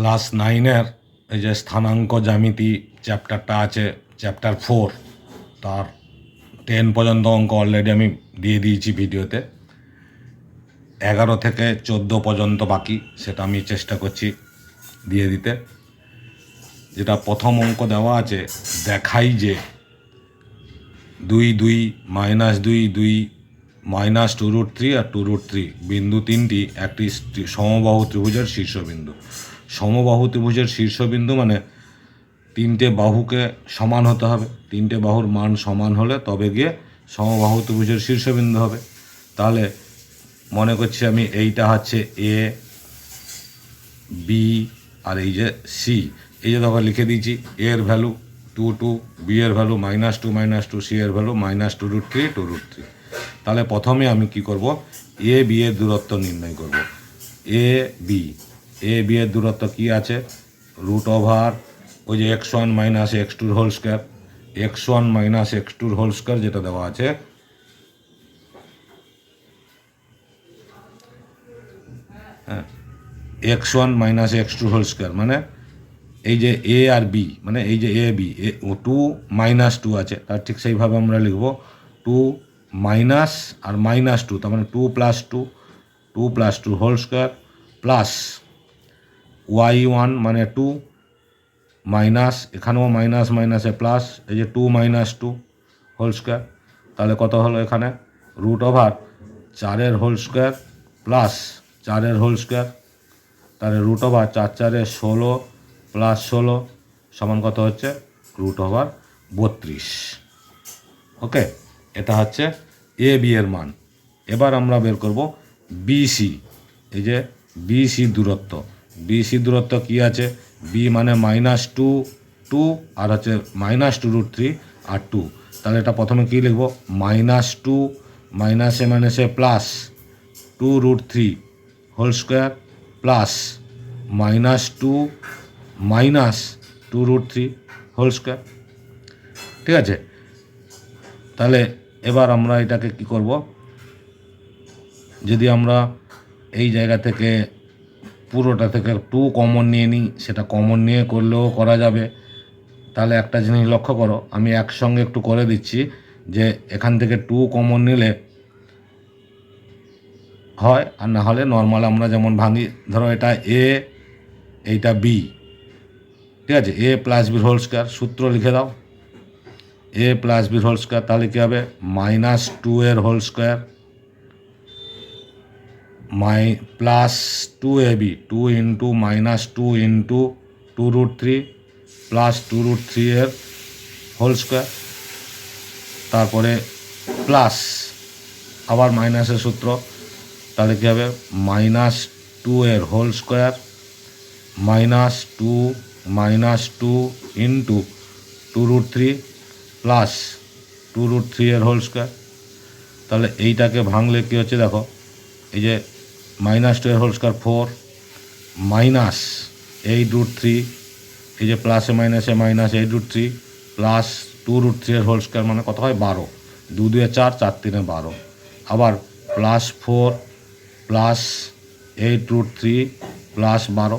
Class নাইনের এই যে স্থানাঙ্ক জ্যামিতি চ্যাপ্টারটা আছে, চ্যাপ্টার ফোর, তার টেন পর্যন্ত অঙ্ক অলরেডি আমি দিয়ে দিয়েছি ভিডিওতে। এগারো থেকে চোদ্দ পর্যন্ত বাকি, সেটা আমি চেষ্টা করছি দিয়ে দিতে। যেটা প্রথম অঙ্ক দেওয়া আছে, দেখাই যে দুই দুই মাইনাস দুই দুই মাইনাস টু রুট থ্রি আর টু রুট থ্রি, বিন্দু তিনটি, একটি সমবাহু ত্রিভুজের শীর্ষবিন্দু। সমবাহু ত্রিভুজের শীর্ষবিন্দু মানে তিনটে বাহুকে সমান হতে হবে। তিনটে বাহুর মান সমান হলে তবে গিয়ে সমবাহু ত্রিভুজের শীর্ষবিন্দু হবে। তাহলে মনে করছি আমি এইটা হচ্ছে এ বি আর এই যে সি এই যে দেখো লিখে দিয়েছি এর ভ্যালু টু টু বি এর value minus two minus two C এর value minus two root three two root three তাহলে প্রথমে আমি কি করব? এ বি এর দূরত্ব নির্ণয় করব। এ বি এ বি এর দূরত্ব কি আছে? রুট ওভার ওই যে এক্স ওয়ান মাইনাস এক্স টুর whole square X one minus X টুর হোল স্কোয়ার যেটা দেওয়া আছে। X one minus X two whole square মানে এই যে এ আর বি মানে এই যে A B A two minus two আছে, তার ঠিক সেইভাবে আমরা লিখব two minus R minus two তার মানে two plus two two plus two whole square plus Y one মানে টু মাইনাস এখানেও মাইনাস মাইনাসে প্লাস এই যে two minus two whole square তাহলে কত হলো এখানে? রুট ওভার চারের হোল স্কোয়ার প্লাস চারের হোল স্কোয়ার তাহলে রুট ওভার চার চারে ষোলো প্লাস ষোলো সমান কত হচ্ছে? রুট ওভার বত্রিশ। ওকে এটা হচ্ছে এ বি এর মান। এবার আমরা বের করব বিসি এই যে বিসি দূরত্ব। বিসি দূরত্ব কি আছে? বি মানে মাইনাস টু টু আর হচ্ছে minus two root three R two তাহলে এটা প্রথমে কী লিখব? মাইনাস টু মাইনাসে মাইনাসে plus two root three whole square plus minus two minus two root three whole square ঠিক আছে? তাহলে এবার আমরা এটাকে কি করব? যদি আমরা এই জায়গা থেকে পুরোটা থেকে টু কমন নিয়ে নিই, সেটা কমন নিয়ে করলেও করা যাবে। তাহলে একটা জিনিস লক্ষ্য করো, আমি একসঙ্গে একটু করে দিচ্ছি যে এখান থেকে টু কমন নিলে হয়, আর না হলে নর্মাল আমরা যেমন ভাঙি, ধরো এটা এ এইটা বি ঠিক আছে? এ প্লাস বির হোল স্কোয়ার সূত্র লিখে দাও। এ প্লাস বির হোল স্কোয়ার তাহলে কী হবে? মাইনাস টু এর whole square my plus two A B, two into minus two into two root three plus two root three এর হোল স্কোয়ার। তারপরে প্লাস, আবার মাইনাসের সূত্র। তাহলে কী হবে? মাইনাস টু এর whole square minus two minus two into two root three plus two root three এর হোল স্কোয়ার। তাহলে এইটাকে ভাঙলে কী হচ্ছে দেখো? এই যে মাইনাস টু এর whole square four minus eight root three এই যে প্লাসে মাইনাসে minus eight root three plus two root three এর হোল স্কোয়ার মানে কত হয়? বারো। দু দুয়ে চার চার তিনে বারো। আবার plus four plus eight root three plus বারো।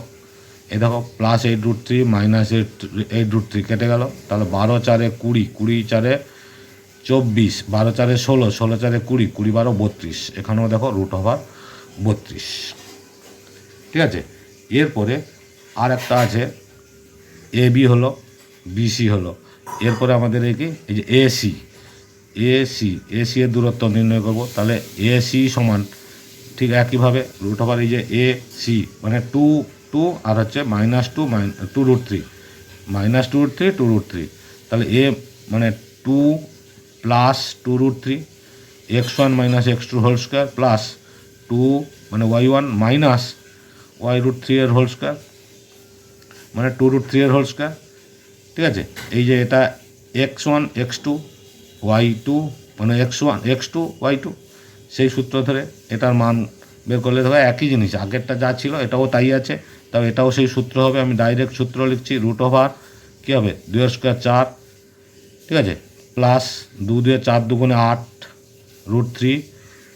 এই দেখো plus eight root three minus eight eight root three কেটে গেল। তাহলে বারো চারে কুড়ি কুড়ি চারে চব্বিশ, বারো চারে ষোলো ষোলো চারে কুড়ি কুড়ি বারো বত্রিশ। এখানেও দেখো রুট ওভার বত্রিশ। ঠিক আছে? এরপরে আর একটা আছে, এ বি হলো বিসি হলো। এরপরে আমাদের এই কি? এই যে এসি এসি এসি এর দূরত্ব নির্ণয় করব। তাহলে এসি সমান, ঠিক একইভাবে রুট ওভার এই যে এ সি মানে টু টু আর হচ্ছে minus two minus two root three minus two root three two root three তাহলে এ মানে two plus two root three X one minus X two whole square plus two মানে Y one minus Y root three এর whole square মানে two root three এর whole square ঠিক আছে? এই যে এটা X one X two Y two মানে X one X two Y two সেই সূত্র ধরে এটার মান বের করলে দেখো একই জিনিস, আগেরটা যা ছিল এটাও তাই আছে, তাও এটাও সেই সূত্র হবে, আমি ডাইরেক্ট সূত্র লিখছি রুট ওভার কী হবে? দুয়ের স্কোয়ার চার, ঠিক আছে? প্লাস দু দুয়ে চার দুগুণে আট root three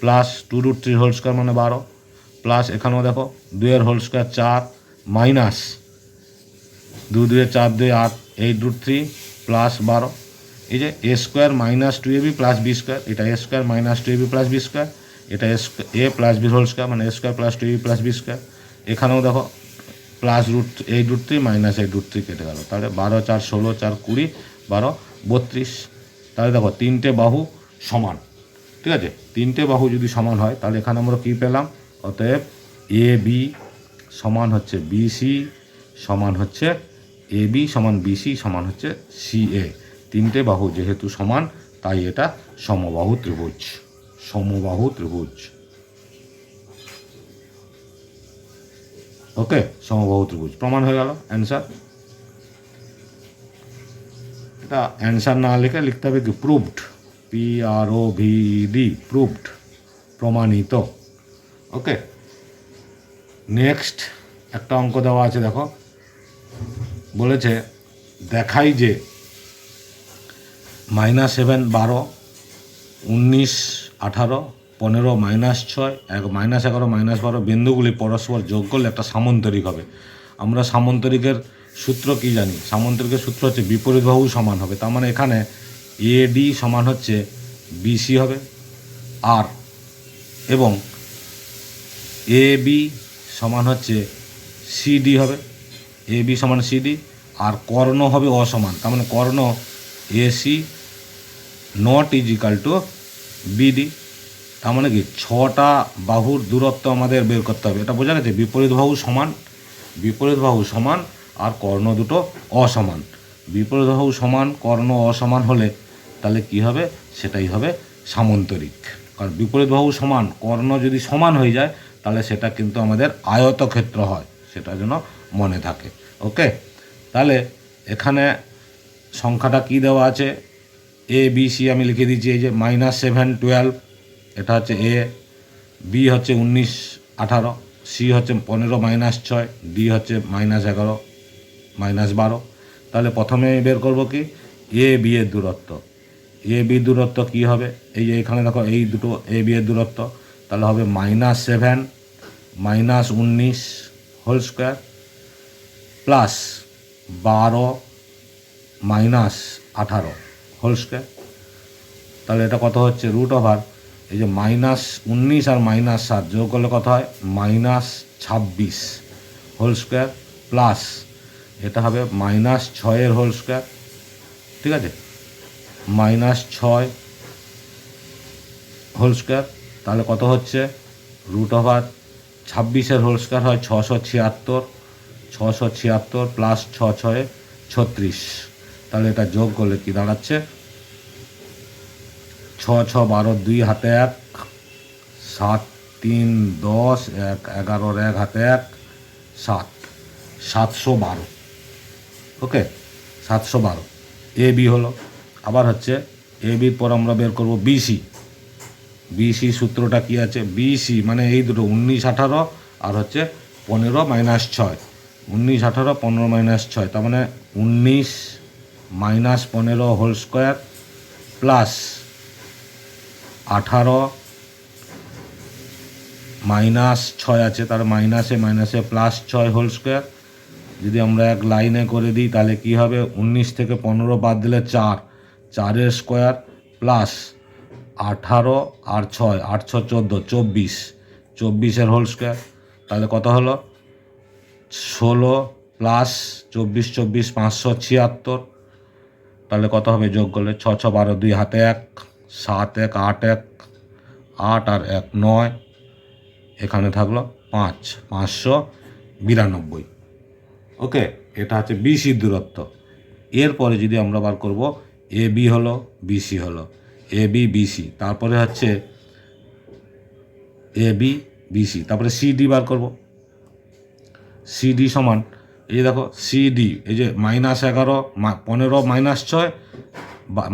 plus two root three whole square মানে বারো প্লাস এখানেও দেখো দুয়ের হোল স্কোয়ার চার মাইনাস দু দুয়ে চার দুয়ে আট এইট রুট থ্রি প্লাস বারো। এই যে A square minus two A B plus B square এটা A square minus two A B plus B square এটা S A plus B whole square মানে A square plus two A B plus B square এখানেও দেখো plus root eight root three minus eight root three কেটে গেল। তাহলে বারো, চার, ষোলো, চার, কুড়ি, বারো, বত্রিশ। তাহলে দেখো তিনটে বাহু সমান, ঠিক আছে? তিনটে বাহু যদি সমান হয়, তাহলে এখানে আমরা কী পেলাম? অতএব এ বি সমান হচ্ছে বিসি সমান হচ্ছে এ বি সমান বিসি সমান হচ্ছে সি এ তিনটে বাহু যেহেতু সমান, তাই এটা সমবাহু ত্রিভুজ সমবাহু ত্রিভুজ। ওকে সমবাহু ত্রিভুজ। প্রমাণ হয়ে গেল? অ্যান্সার এটা অ্যান্সার না লিখে লিখতে হবে কি? Proved P R O V D proved প্রমাণিত. ওকে নেক্সট একটা অঙ্ক দেওয়া আছে, দেখো। বলেছে, দেখাই যে মাইনাস সেভেন বারো, উনিশ, আঠারো, পনেরো মাইনাস ছয়, এক মাইনাস এগারো মাইনাস বারো, বিন্দুগুলি পরস্পর যোগ করলে একটা সামন্তরিক হবে। আমরা সামন্তরিকের সূত্র কি জানি? সামন্তরিকের সূত্র হচ্ছে বিপরীত বাহু সমান হবে। তার মানে এখানে এ ডি সমান হচ্ছে বিসি হবে। আর এবং এ বি সমান হচ্ছে সিডি হবে। এ বি সমান সিডি আর কর্ণ হবে অসমান তার মানে কর্ণ AC not is equal to BD তার মানে কি? ছটা বাহুর দূরত্ব আমাদের বের করতে হবে। এটা বোঝা গেছে? বিপরীত বাহু সমান, বিপরীত বাহু সমান আর কর্ণ দুটো অসমান বিপরীত বাহু সমান, কর্ণ অসমান হলে তাহলে কি হবে? সেটাই হবে সামন্তরিক। কারণ বিপরীত বাহু সমান, কর্ণ যদি সমান হয়ে যায়, তাহলে সেটা কিন্তু আমাদের আয়তক্ষেত্র হয়, সেটা যেন মনে থাকে। ওকে? তাহলে এখানে সংখ্যাটা কি দেওয়া আছে? এ বি সি আমি লিখে দিচ্ছি, এই যে মাইনাস সেভেন টুয়েলভ এটা হচ্ছে এ বি হচ্ছে উনিশ, আঠারো সি হচ্ছে পনেরো মাইনাস ছয় ডি হচ্ছে মাইনাস এগারো মাইনাস বারো। তাহলে প্রথমে বের করব কি? এ বি এর দূরত্ব। এ বি দূরত্ব কি হবে? এই যে এখানে দেখো, এই দুটো এ বি এর দূরত্ব, তাহলে হবে মাইনাস সেভেন মাইনাস উনিশ হোল স্কোয়ার প্লাস বারো মাইনাস আঠারো হোল স্কোয়ার তাহলে এটা কত হচ্ছে? রুট ওভার এই যে মাইনাস উনিশ আর মাইনাস সাত, যোগ করলে কত হয়? মাইনাস ছাব্বিশ হোল স্কোয়ার প্লাস এটা হবে মাইনাস ছয়ের হোল স্কোয়ার ঠিক আছে? মাইনাস ছয় হোল স্কোয়ার, তাহলে কত হচ্ছে? রুট ওভার ছাব্বিশের হোল স্কোয়ার হয় ছশো ছিয়াত্তর ছশো ছিয়াত্তর প্লাস ছ ছয়ে ছত্রিশ। তাহলে এটা যোগ করলে কি দাঁড়াচ্ছে? ছ ছ বারো দুই হাতে এক, সাত তিন দশ, এক এগারোর এক হাতে এক, সাত, সাতশো বারো। ওকে, সাতশো বারো। এ বি হলো। আবার হচ্ছে এ বির পর আমরা বের করব বিসি বিসি সূত্রটা কি আছে? বিসি মানে এই দুটো, উনিশ আঠারো আর হচ্ছে পনেরো মাইনাস ছয়। উনিশ আঠারো, পনেরো মাইনাস ছয়, তার মানে উনিশ মাইনাস পনেরো হোল স্কোয়ার প্লাস আঠারো মাইনাস ছয় আছে, তার মাইনাসে মাইনাসে প্লাস ছয় হোল স্কোয়ার। যদি আমরা এক লাইনে করে দিই, তাহলে কি হবে? উনিশ থেকে পনেরো বাদ দিলে চার। চারের স্কোয়ার প্লাস আঠারো আর ছয়, আটশো চোদ্দ, চব্বিশ। চব্বিশের হোল স্কোয়ার। তাহলে কত হলো? ষোলো প্লাস চব্বিশ চব্বিশ, পাঁচশো ছিয়াত্তর। তাহলে কত হবে? যোগ করলে ছ ছ, বারো, দুই হাতে এক, সাত, এক, আট এক, আট আর এক, নয়। এখানে থাকল পাঁচ, পাঁচশো বিরানব্বই। ওকে, এটা হচ্ছে বিসির দূরত্ব। এরপরে যদি আমরা বার করব এ বি হলো বিসি হলো। এ বি বিসি তারপরে হচ্ছে এ বি বিসি তারপরে সিডি বার করব। সিডি সমান, এই যে দেখো সিডি এই যে মাইনাস এগারো পনেরো মাইনাস ছয়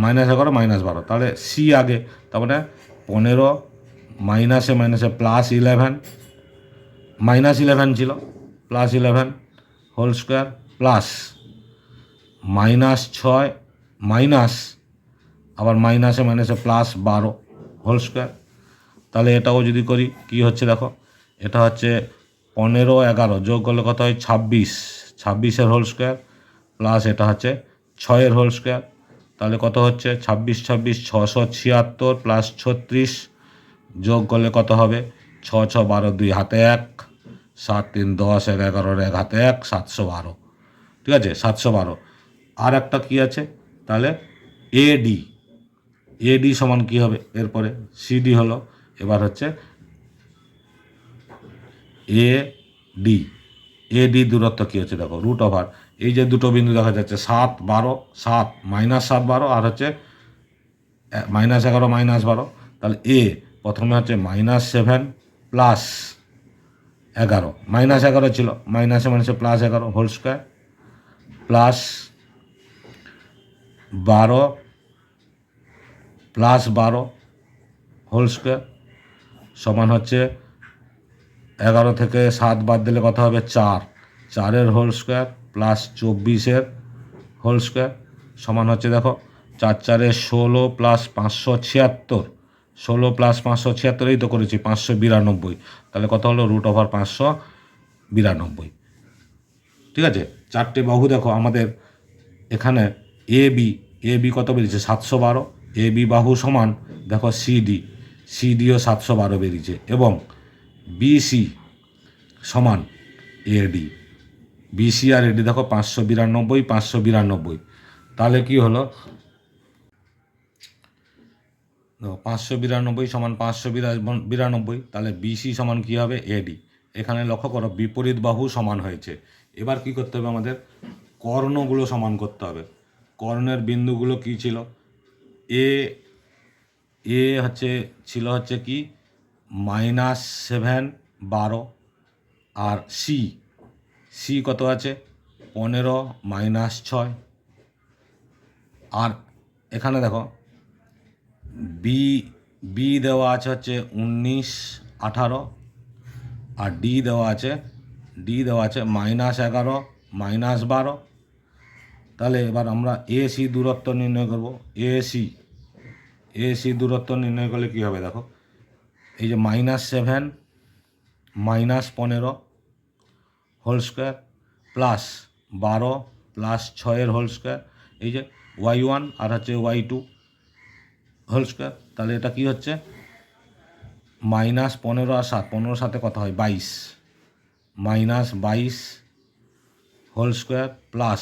মাইনাস এগারো মাইনাস বারো। তাহলে সি আগে, তারপরে পনেরো মাইনাসে মাইনাসে প্লাস ইলেভেন মাইনাস ইলেভেন ছিল plus eleven whole square plus minus ছয় মাইনাস, আবার মাইনাসে মাইনাসে প্লাস বারো, হোল স্কোয়ার। তাহলে এটাও যদি করি, কি হচ্ছে দেখো? এটা হচ্ছে পনেরো এগারো, যোগ করলে কত হয়? ছাব্বিশ। ছাব্বিশের হোল স্কোয়ার, প্লাস এটা হচ্ছে ছয়ের হোল স্কোয়ার। তাহলে কত হচ্ছে? ছাব্বিশ ছাব্বিশ, ছশো ছিয়াত্তর প্লাস ছত্রিশ, যোগ করলে কত হবে? ছ ছ বারো, দুই, হাতে এক। সাত, তিন, দশ এক এগারোর এক, হাতে এক, সাতশো বারো। ঠিক আছে? সাতশো বারো। আর একটা কী আছে? তাহলে এডি এডি সমান কী হবে? এরপরে সিডি হলো, এবার হচ্ছে এ ডি এ ডি দূরত্ব কী হচ্ছে দেখো রুট ওভার এই যে দুটো বিন্দু দেখা যাচ্ছে, সাত বারো, সাত মাইনাস সাত বারো, আর হচ্ছে মাইনাস এগারো মাইনাস বারো। তাহলে এ প্রথমে হচ্ছে মাইনাস সেভেন প্লাস এগারো। মাইনাস এগারো ছিল মাইনাসে মাইনাসে প্লাস এগারো হোল স্কোয়ার প্লাস বারো প্লাস বারো হোল স্কোয়ার সমান হচ্ছে এগারো থেকে সাত বাদ দিলে কত হবে? চার। চারের হোল স্কোয়ার প্লাস চব্বিশের হোল স্কোয়ার সমান হচ্ছে দেখো, চার চারে ষোলো প্লাস পাঁচশো ছিয়াত্তর। ষোলো প্লাস পাঁচশো ছিয়াত্তরই তো করেছি, পাঁচশো বিরানব্বই। তাহলে কত হলো? রুট ওভার পাঁচশো বিরানব্বই। ঠিক আছে? চারটে বাহু দেখো আমাদের এখানে এ বি এ বি কত বেরিয়েছে? সাতশো বারো। এ বি বাহু সমান, দেখো সিডি সিডিও সাতশো বারো বেরিয়েছে। এবং বিসি সমান এডি বিসি আর এডি দেখো পাঁচশো বিরানব্বই পাঁচশো বিরানব্বই। তাহলে কি হলো? পাঁচশো বিরানব্বই সমান পাঁচশো বিরা- বিরানব্বই, তাহলে বিসি সমান কী হবে? এডি এখানে লক্ষ্য করো, বিপরীত বাহু সমান হয়েছে। এবার কি করতে হবে আমাদের? কর্ণগুলো সমান করতে হবে। কর্ণের বিন্দুগুলো কি ছিল? এ এ হচ্ছে, ছিল হচ্ছে কি? মাইনাস সেভেন বারো আর সি সি কত আছে? পনেরো মাইনাস ছয়। আর এখানে দেখো বি বি দেওয়া আছে হচ্ছে উনিশ, আঠারো। আর ডি দেওয়া আছে ডি দেওয়া আছে মাইনাস এগারো মাইনাস বারো। তাহলে এবার আমরা এ সি দূরত্ব নির্ণয় করব। এ সি এ সি দূরত্ব নির্ণয় করলে কী হবে দেখো? এই যে মাইনাস সেভেন মাইনাস পনেরো হোল স্কোয়ার প্লাস বারো প্লাস ছয়ের হোল স্কোয়ার এই যে ওয়াই ওয়ান আর হচ্ছে ওয়াই টু হোল স্কোয়ার তাহলে এটা কি হচ্ছে? মাইনাস পনেরো আর সাত, পনেরোর সাথে কথা হয়? বাইশ মাইনাস বাইশ হোল স্কোয়ার প্লাস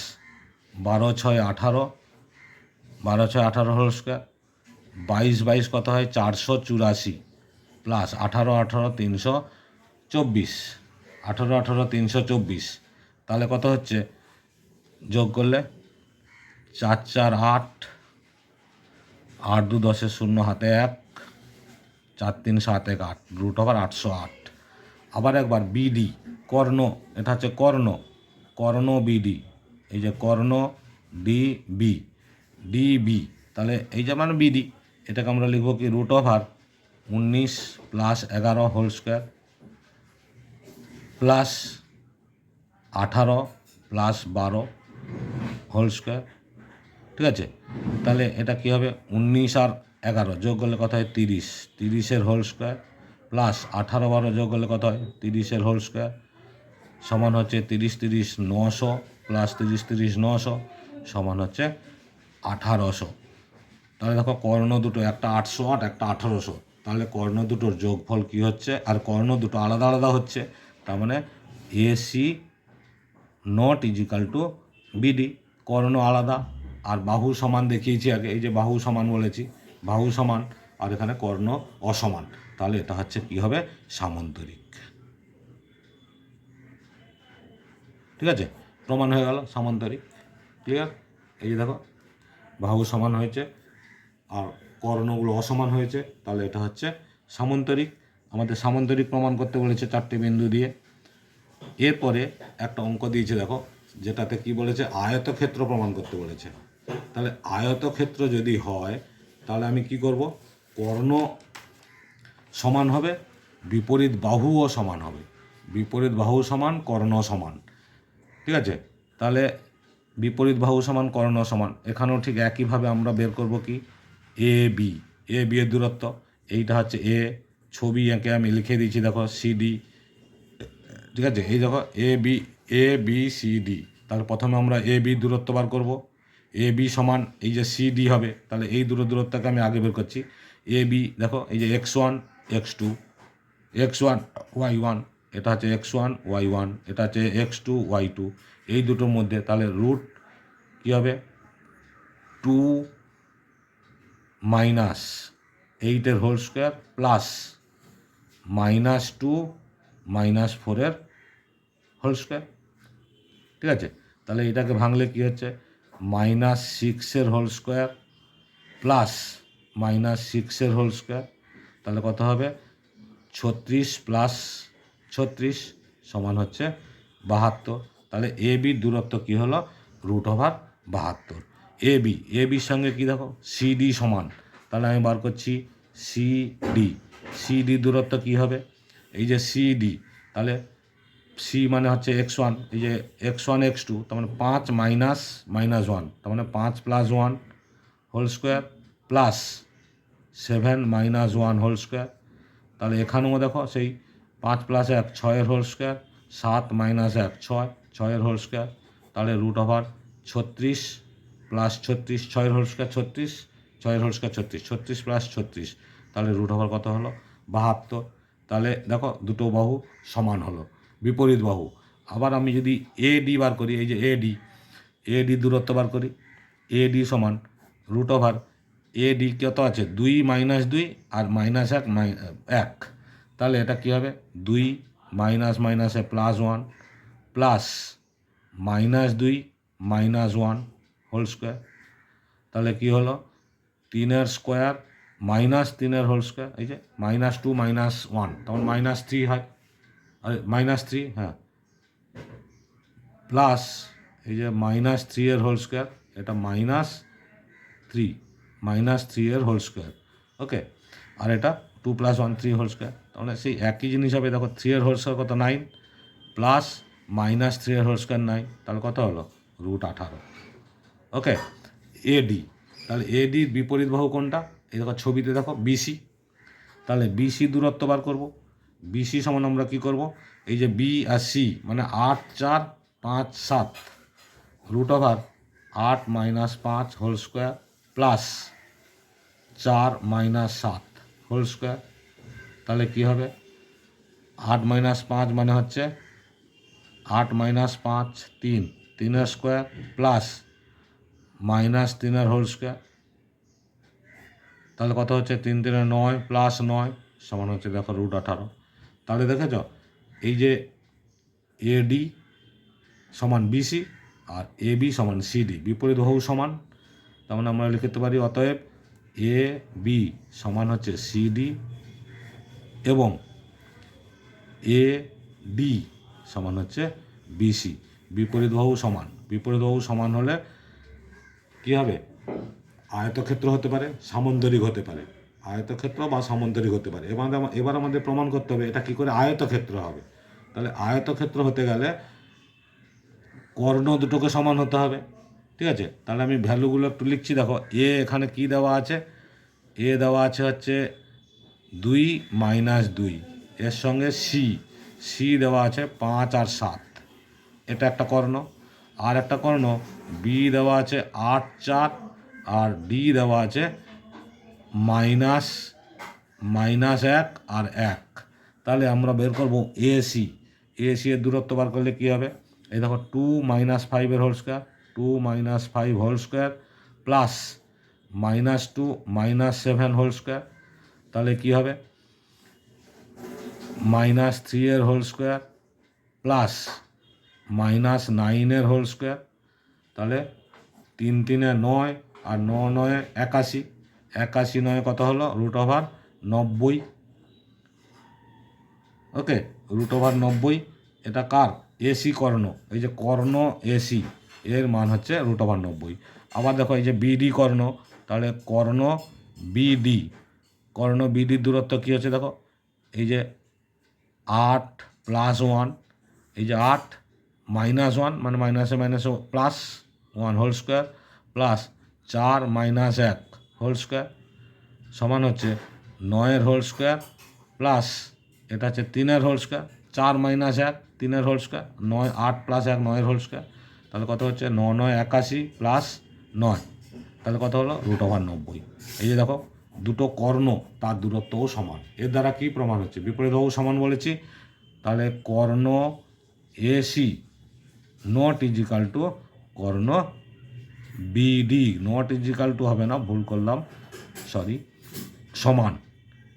বারো ছয় আঠারো, বারো ছয় আঠারো হোল স্কোয়ার বাইশ বাইশ কত হয়? চারশো চুরাশি প্লাস আঠারো আঠারো তিনশো চব্বিশ। আঠারো আঠারো তিনশো চব্বিশ। তাহলে কত হচ্ছে? যোগ করলে চার চার আট আট দু দশের শূন্য হাতে এক, চার তিন সাত এক আট রুট ওভার আটশো আট। আবার একবার বিডি কর্ণ, এটা হচ্ছে কর্ণ কর্ণ বিডি এই যে কর্ণ, ডি, বি। D, B. তাহলে এই যে মানে বিডি, এটাকে আমরা লিখব কি রুট ওভার উনিশ প্লাস এগারো হোল স্কোয়ার প্লাস আঠারো প্লাস বারো হোল স্কোয়ার ঠিক আছে? তাহলে এটা কী হবে? উনিশ আর এগারো যোগ করলে কত হয়? তিরিশ। তিরিশের হোল স্কোয়ার প্লাস আঠারো বারো যোগ করলে কত হয়? তিরিশের হোল স্কোয়ার সমান হচ্ছে তিরিশ তিরিশ, নশো। প্লাস তিরিশ তিরিশ নশো সমান হচ্ছে আঠারোশো। তাহলে দেখো কর্ণ দুটো, একটা আটশো আট, একটা আঠারোশো। তাহলে কর্ণ দুটোর যোগফল কী হচ্ছে? আর কর্ণ দুটো আলাদা আলাদা হচ্ছে, তার মানে AC not is equal to BD কর্ণ আলাদা। আর বাহু সমান দেখিয়েছি আগে, এই যে বাহু সমান বলেছি, বাহু সমান, আর এখানে কর্ণ অসমান। তাহলে এটা হচ্ছে কি হবে? সামন্তরিক। ঠিক আছে? প্রমাণ হয়ে গেল সামন্তরিক ক্লিয়ার এই যে দেখো, বাহু সমান হয়েছে আর কর্ণগুলো অসমান হয়েছে, তাহলে এটা হচ্ছে সামন্তরিক আমাদের সামন্তরিক প্রমাণ করতে বলেছে চারটে বিন্দু দিয়ে। এরপরে একটা অঙ্ক দিয়েছে দেখো, যেটাতে কি বলেছে, আয়তক্ষেত্র প্রমাণ করতে বলেছে। তাহলে আয়তক্ষেত্র যদি হয়, তাহলে আমি কি করব? কর্ণ সমান হবে, বিপরীত বাহুও সমান হবে। বিপরীত বাহু সমান, কর্ণ সমান। ঠিক আছে? তাহলে বিপরীত বাহু সমান কর্ণ সমান। এখানেও ঠিক একইভাবে আমরা বের করব কি? এ বি এ বি এর দূরত্ব। এইটা হচ্ছে এ ছবি এঁকে আমি লিখে দিয়েছি, দেখো সিডি ঠিক আছে? এই দেখো A B A B C D তাহলে প্রথমে আমরা এ বি দূরত্ব বার করব। এ বি সমান, এই যে সি ডি হবে, তাহলে এই দূর দূরত্বকে আমি আগে বের করছি। এ বি দেখো, এই যে X one X two X one Y one এটা হচ্ছে এক্স ওয়ান ওয়াই ওয়ান এটা হচ্ছে এক্স টু ওয়াই টু এই দুটোর মধ্যে তাহলে রুট কী হবে? টু মাইনাস এইটের whole square plus minus two minus ফোরের হোল স্কোয়ার ঠিক আছে? তাহলে এটাকে ভাঙলে কী হচ্ছে? মাইনাস সিক্সের হোল স্কোয়ার প্লাস মাইনাস সিক্সের হোল স্কোয়ার তাহলে কত হবে? ছত্রিশ প্লাস ছত্রিশ সমান হচ্ছে বাহাত্তর। তাহলে এ বির দূরত্ব কী হলো? রুট ওভার বাহাত্তর। এ বি, এ বির সঙ্গে কী দেখো? সিডি সমান। তাহলে আমি বার করছি সিডি সিডি দূরত্ব কী হবে? এই যে সিডি তাহলে সি মানে হচ্ছে এক্স ওয়ান। এই যে এক্স ওয়ান, এক্স টু, তার মানে পাঁচ মাইনাস মাইনাস ওয়ান। তার মানে পাঁচ plus one whole square plus seven minus one whole square. তাহলে এখানেও দেখো সেই পাঁচ প্লাস এক, ছয়ের হোল স্কোয়ার সাত মাইনাস এক, ছয়, ছয়ের হোল স্কোয়ার তাহলে রুট ওভার ছত্রিশ প্লাস ছত্রিশ, ছয়ের হোল স্কোয়ার ছত্রিশ, ছয়ের হোল স্কোয়ার ছত্রিশ ছত্রিশ প্লাস ছত্রিশ, তাহলে রুট ওভার কত হলো? বাহাত্তর, তাহলে দেখো দুটো বাহু সমান হলো, বিপরীত বাহু। আবার আমি যদি এ ডি বার করি, এই যে এ ডি এ ডি দূরত্ব বার করি এ ডি সমান রুট ওভার এ ডি কত আছে? দুই মাইনাস দুই আর মাইনাস এক এক। তাহলে এটা কী হবে? দুই মাইনাস মাইনাসে প্লাস ওয়ান প্লাস মাইনাস দুই, মাইনাস ওয়ান হোল স্কোয়ার তাহলে কী হলো? তিনের স্কোয়ার মাইনাস তিনের হোল স্কোয়ার এই যে মাইনাস টু মাইনাস ওয়ান তখন মাইনাস থ্রি হয়। মাইনাস থ্রি হ্যাঁ। প্লাস এই যে মাইনাস থ্রি এর হোল স্কোয়ার এটা মাইনাস থ্রি মাইনাস থ্রি এর হোল স্কোয়ার ওকে আর এটা two plus one three whole square তাহলে সেই একই জিনিস হবে, দেখো থ্রি এর হোল কত? নাইন প্লাস মাইনাস থ্রি এর হোল স্কোয়ার নাইন তাহলে কত হলো? রুট আঠারো। ওকে এডি তাহলে এডির বিপরীত বাহু কোনটা? এই দেখো, ছবিতে দেখো বিসি তাহলে বিসি দূরত্ব বার করব। বিসি সমান আমরা কি করব? এই যে বি আর সি মানে আট, চার, পাঁচ, সাত। রুট ওভার আট মাইনাস পাঁচ হোল স্কোয়ার প্লাস চার মাইনাস সাত হোল স্কোয়ার তাহলে কি হবে? আট মাইনাস পাঁচ মানে হচ্ছে আট মাইনাস পাঁচ তিন। তিনের স্কোয়ার প্লাস মাইনাস তিনের হোল স্কোয়ার। তাহলে কত হচ্ছে? তিন তিনে নয় প্লাস নয় সমান হচ্ছে দেখো রুট আঠারো। তাহলে দেখেছ? এই যে এডি সমান বিসি আর এ বি সমান সিডি বিপরীত বাহু সমান। তার মানে আমরা লিখতে পারি অতএব এ বি সমান হচ্ছে সিডি এবং এ ডি সমান হচ্ছে বিসি বিপরীত বাহু সমান। বিপরীত বাহু সমান হলে কী হবে? আয়তক্ষেত্র হতে পারে, সামন্তরিক হতে পারে। আয়তক্ষেত্র বা সামন্তরিক হতে পারে। এবার এবার আমাদের প্রমাণ করতে হবে, এটা কী করে আয়তক্ষেত্র হবে। তাহলে আয়তক্ষেত্র হতে গেলে কর্ণ দুটোকে সমান হতে হবে, ঠিক আছে? তাহলে আমি ভ্যালুগুলো একটু লিখছি, দেখো। এ এখানে কি দেওয়া আছে? এ দেওয়া আছে হচ্ছে দুই মাইনাস দুই। এর সঙ্গে সি সি দেওয়া আছে পাঁচ আর সাত। এটা একটা কর্ণ। আর একটা কর্ণ বি দেওয়া আছে আট চার, আর ডি দেওয়া আছে মাইনাস মাইনাস এক আর এক। তাহলে আমরা বের করব এসি এসি এর দূরত্ব বার করলে কী হবে? এই দেখো টু মাইনাস ফাইভের whole square two minus five whole square plus minus two minus seven whole square তাহলে কী হবে? মাইনাস থ্রি এর হোল স্কোয়ার প্লাস মাইনাস নাইনের হোল স্কোয়ার তাহলে তিন তিনে নয় আর ন নয় একাশি। একাশি নয় কত হলো? রুট ওভার নব্বই। ওকে রুট ওভার নব্বই, এটা কার? এসি কর্ণ। এই যে কর্ণ এসি এর মান হচ্ছে রুট ওভার নব্বই। আবার দেখো এই যে বিডি কর্ণ, তাহলে কর্ণ বিডি কর্ণ বিডির দূরত্ব কী হচ্ছে দেখো? এই যে আট প্লাস ওয়ান এই যে আট মাইনাস ওয়ান মানে মাইনাসে মাইনাসে plus one whole square plus চার মাইনাস এক হোল স্কোয়ার সমান হচ্ছে নয়ের হোল স্কোয়ার প্লাস এটা হচ্ছে তিনের হোল স্কোয়ার চার মাইনাস এক, তিনের হোল স্কোয়ার নয়, আট প্লাস এক, নয়ের হোল স্কোয়ার তাহলে কত হচ্ছে? ন, নয়, একাশি প্লাস নয়, তাহলে কত হলো? রুট ওভার নব্বই। এই যে দেখো দুটো কর্ণ, তার দূরত্বও সমান। এর দ্বারা কি প্রমাণ হচ্ছে? বিপরীত বাহু সমান বলেছি। তাহলে কর্ণ AC not is equal to Karna BD not is equal to হবে না, ভুল করলাম সরি সমান।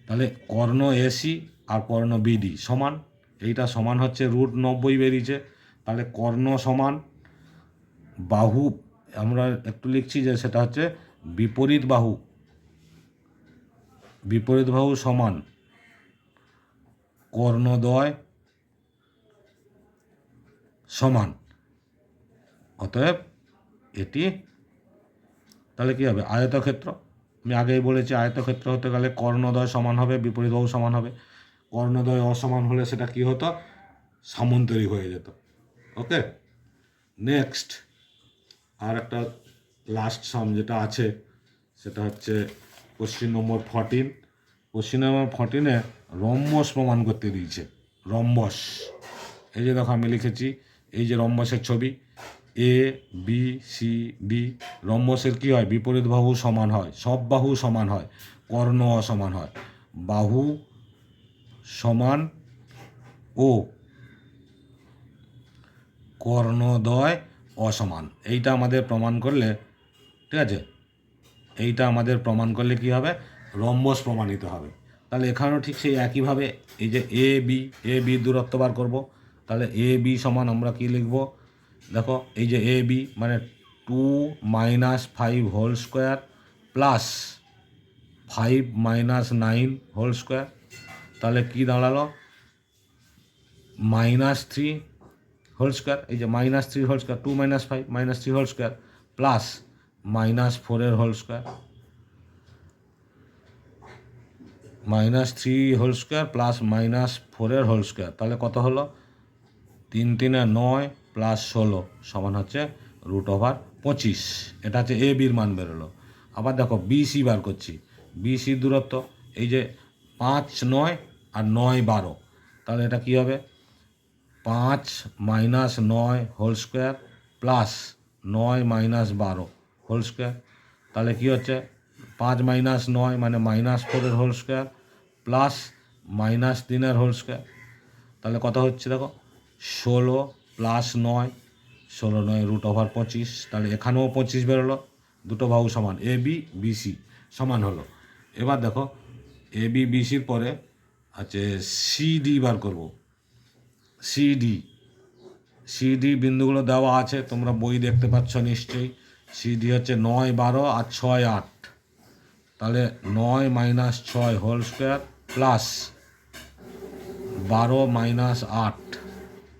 তাহলে কর্ণ এসি আর কর্ণ বিডি সমান, এইটা সমান হচ্ছে রুট নব্বই বেরিয়েছে। তাহলে কর্ণ সমান, বাহু, আমরা একটু লিখছি যে সেটা হচ্ছে বিপরীত বাহু বিপরীত বাহু সমান। কর্ণদ্বয় সমান। অতএব এটি, তাহলে কী হবে? আয়তক্ষেত্র। আমি আগেই বলেছি আয়তক্ষেত্র হতে গেলে কর্ণদ্বয় সমান হবে বিপরীত বাহু সমান হবে। কর্ণদ্বয় অসমান হলে সেটা কি হতো? সামন্তরিক হয়ে যেত। ওকে? নেক্সট আর একটা লাস্ট সাম যেটা আছে, সেটা হচ্ছে question number fourteen question number ফর্টিনে rhombus প্রমাণ করতে দিয়েছে। রম্বস। এই যে দেখো আমি লিখেছি, এই যে রম্বসের ছবি এ বি সি ডি রম্বসের কী হয়? বিপরীত বাহু সমান হয়, সব বাহু সমান হয়, কর্ণ অসমান হয়। বাহু সমান ও কর্ণদ্বয় অসমান। এইটা আমাদের প্রমাণ করলে, ঠিক আছে? এইটা আমাদের প্রমাণ করলে কি হবে? রম্বস প্রমাণিত হবে। তাহলে এখানেও ঠিক সেই একইভাবে এই যে এ বি এ বি দূরত্ব বার করব। তাহলে এ বি সমান আমরা কি লিখব? দেখো, এই যে এ বি মানে two minus five whole square plus five minus nine whole square তাহলে কি দাঁড়াল? মাইনাস থ্রি হোল স্কোয়ার এই যে minus three whole square two minus five minus three whole square plus minus ফোরের whole square. Minus three whole square plus minus ফোরের whole square. তাহলে কত হলো? তিন তিনে নয় প্লাস ষোলো সমান হচ্ছে রুট ওভার পঁচিশ। এটা হচ্ছে এ বির মান বেরোলো। আবার দেখো বিসি বার করছি। বিসির দূরত্ব, এই যে পাঁচ, নয় আর নয়, বারো। তাহলে এটা কী হবে? পাঁচ মাইনাস নয় হোল স্কোয়ার প্লাস নয় মাইনাস বারো। হোল স্কোয়ার তাহলে কী হচ্ছে? পাঁচ মাইনাস নয় মানে মাইনাস ফোরের হোল স্কোয়ার প্লাস মাইনাস তিনের হোল স্কোয়ার তাহলে কত হচ্ছে দেখো? ষোলো প্লাস নয়, ষোলো নয় রুট ওভার পঁচিশ। তাহলে এখানেও পঁচিশ বেরোলো, দুটো বাহু সমান এ বি বিসি সমান হলো। এবার দেখো এ বি বিসির পরে আছে সিডি বার করব। সিডি সিডি বিন্দুগুলো দেওয়া আছে, তোমরা বই দেখতে পাচ্ছ নিশ্চয়ই। সিডি হচ্ছে নয় বারো আর ছয় আট। তাহলে নয় মাইনাস ছয় হোল স্কোয়ার প্লাস বারো মাইনাস আট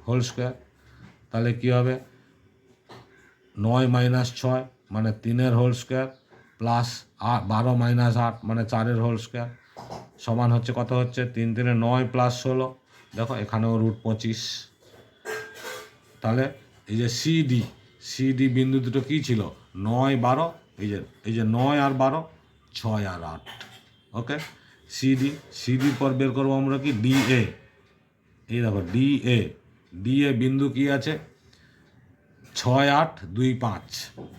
হোল স্কোয়ার। তাহলে কী হবে? নয় মাইনাস ছয় মানে তিনের হোল স্কোয়ার প্লাস আট বারো মাইনাস আট মানে চারের হোল স্কোয়ার। সমান হচ্ছে কত হচ্ছে? তিন তিনে নয় প্লাস ষোলো। দেখো, এখানেও রুট পঁচিশ। তাহলে এই যে সিডি সিডি বিন্দু দুটো কী ছিল? নয় বারো, এই যে এই যে নয় আর বারো, ছয় আর আট। ওকে সিডি সিডির পর বের করব আমরা কি? ডিএ এই দেখো ডিএ ডিএ বিন্দু কি আছে? ছয় আট দুই পাঁচ।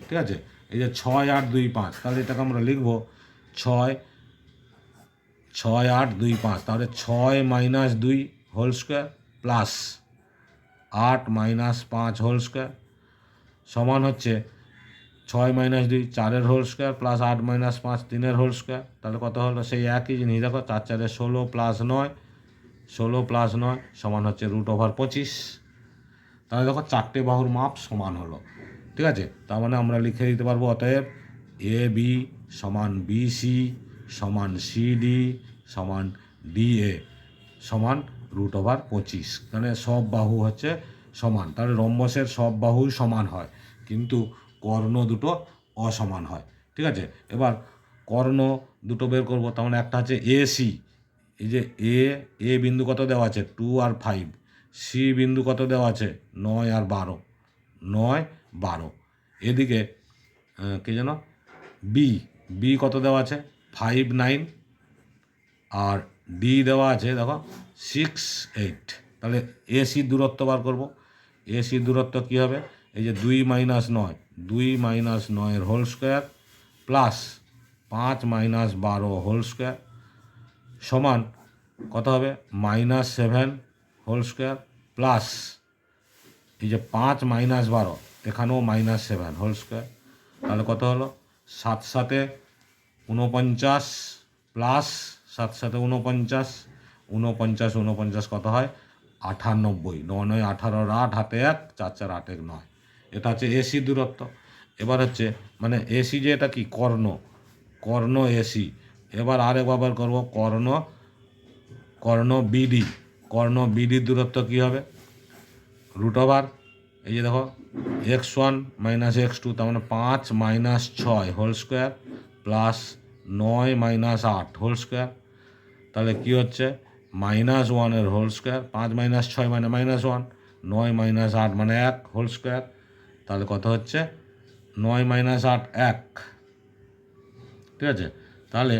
ঠিক আছে? এই যে ছয় আট দুই পাঁচ, তাহলে এটাকে আমরা লিখব ছয় ছয় আট দুই পাঁচ। তাহলে ছয় মাইনাস দুই হোল স্কোয়ার প্লাস আট মাইনাস পাঁচ হোল স্কোয়ার সমান হচ্ছে ছয় মাইনাস দুই, চারের হোল স্কোয়ার প্লাস আট মাইনাস পাঁচ, তিনের হোল স্কোয়ার তাহলে কত হলো? সেই একই জিনিস। দেখো, চার চারে ষোলো প্লাস নয়, ষোলো প্লাস নয় সমান হচ্ছে রুট ওভার পঁচিশ। তাহলে দেখো, চারটে বাহুর মাপ সমান হলো। ঠিক আছে? তার মানে আমরা লিখে দিতে পারব অতএব এ বি সমান বিসি সমান সিডি সমান ডিএ সমান রুট ওভার পঁচিশ। মানে সব বাহু হচ্ছে সমান। তাহলে রম্বসের সব বাহুই সমান হয়। কিন্তু কর্ণ দুটো অসমান হয়, ঠিক আছে? এবার কর্ণ দুটো বের করব, তার মানে একটা হচ্ছে এসি এই যে এ এ বিন্দু কত দেওয়া আছে? টু আর ফাইভ সি বিন্দু কত দেওয়া আছে? নয় আর বারো। নয়, বারো। এদিকে কে যেন? বি বি কত দেওয়া আছে? ফাইভ নাইন আর ডি দেওয়া আছে, দেখো সিক্স এইট তাহলে এসি দূরত্ব বার করব। এসি দূরত্ব কী হবে? এই যে দুই মাইনাস নয়, দুই মাইনাস নয়ের হোল স্কোয়ার প্লাস পাঁচ মাইনাস বারো হোল স্কোয়ার সমান কত হবে? Minus seven whole square plus এই যে পাঁচ মাইনাস বারো, এখানেও মাইনাস সেভেন হোল স্কোয়ার তাহলে কত হলো? সাত সাতে উনপঞ্চাশ প্লাস সাত সাতে উনপঞ্চাশ উনপঞ্চাশ উনপঞ্চাশ কত হয়? আটানব্বই নয়, আঠারোর আট, হাতে এক, চার চার, আট, এক, নয়। এটা হচ্ছে এসি দূরত্ব। এবার হচ্ছে মানে এসি যে এটা কি? কর্ণ। কর্ণ এসি এবার আরেক ব্যবহার করব কর্ণ কর্ণ বিডি কর্ণ বিডির দূরত্ব কী হবে? রুট ওভার এই যে দেখো X one minus X two তার মানে পাঁচ মাইনাস ছয় হোল স্কোয়ার প্লাস নয় মাইনাস আট হোল স্কোয়ার তাহলে কী হচ্ছে? মাইনাস ওয়ানের হোল স্কোয়ার পাঁচ মাইনাস ছয় মানে মাইনাস ওয়ান নয় মাইনাস আট মানে এক হোল স্কোয়ার তাহলে কত হচ্ছে? নয় মাইনাস আট, এক। ঠিক আছে? তাহলে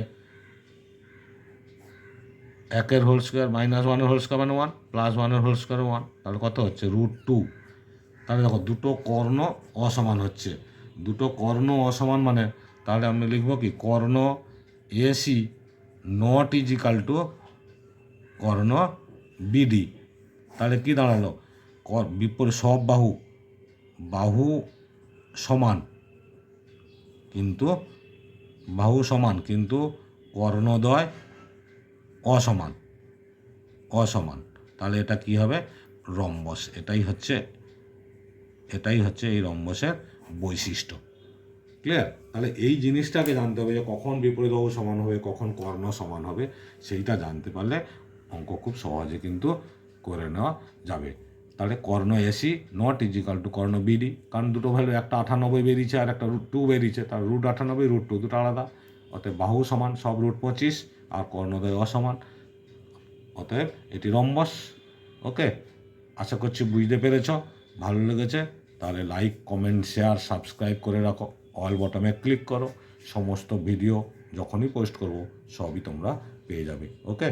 একের হোল স্কোয়ার মাইনাস ওয়ানের হোল স্কোয়ার মানে ওয়ান প্লাস ওয়ানের হোল স্কোয়ার ওয়ান তাহলে কত হচ্ছে? রুট টু তাহলে দেখো, দুটো কর্ণ অসমান হচ্ছে। দুটো কর্ণ অসমান মানে তাহলে আমি লিখব কি? কর্ণ AC not is equal to Karna BD তাহলে কি দাঁড়াল? বিপরীত সব বাহু বাহু সমান। কিন্তু বাহু সমান, কিন্তু কর্ণদ্বয় অসমান। অসমান। তাহলে এটা কি হবে? রম্বস। এটাই হচ্ছে এটাই হচ্ছে এই রম্বসের বৈশিষ্ট্য। ক্লিয়ার তাহলে এই জিনিসটাকে জানতে হবে যে কখন বিপরীত বাহু সমান হবে, কখন কর্ণ সমান হবে, সেইটা জানতে পারলে অঙ্ক খুব সহজে কিন্তু করে নেওয়া যাবে। তাহলে কর্ণ AC not is equal to Karna BD কারণ দুটো ভ্যালু একটা আটানব্বই বেরিয়েছে আর একটা রুট টু বেরিয়েছে, তার রুট আটানব্বই রুট টু দুটো আলাদা। অতএব বাহু সমান, সব রুট পঁচিশ আর কর্ণদ্বয় অসমান। অতএব এটি রম্বস ওকে আশা করছি বুঝতে পেরেছ, ভালো লেগেছে, তাহলে লাইক কমেন্ট শেয়ার সাবস্ক্রাইব করে রাখো অল বটমে ক্লিক করো, সমস্ত ভিডিও যখনই পোস্ট করব, সবই তোমরা পেয়ে যাবে ওকে